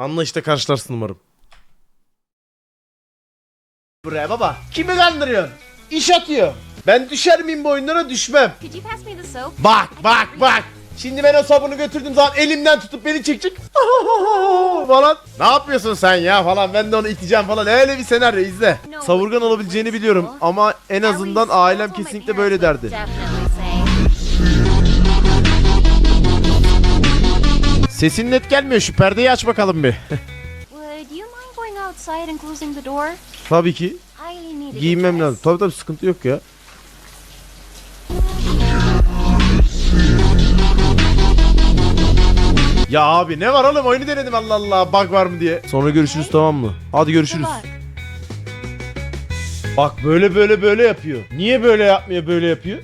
Anlayışla karşılarsın umarım. Buraya baba. Kimi kandırıyorsun? İş atıyor. Ben düşer miyim bu oyunlara düşmem. Could you pass me the soap? Bak bak bak. Şimdi ben o sabunu götürdüğüm zaman elimden tutup beni çekecek. falan. Ne yapıyorsun sen ya falan. Ben de onu iteceğim falan. Öyle bir senaryo izle. Savurgan olabileceğini biliyorum ama en azından ailem kesinlikle böyle derdi. Sesin net gelmiyor şu perdeyi aç bakalım bir. Would you mind going outside and closing the door? Tabii ki. I need Giyinmem lazım. Tabii tabii sıkıntı yok ya. Ya abi ne var oğlum oyunu denedim Allah Allah bug var mı diye. Sonra görüşürüz tamam mı? Hadi görüşürüz. Bak böyle böyle böyle yapıyor. Niye böyle yapmıyor böyle yapıyor?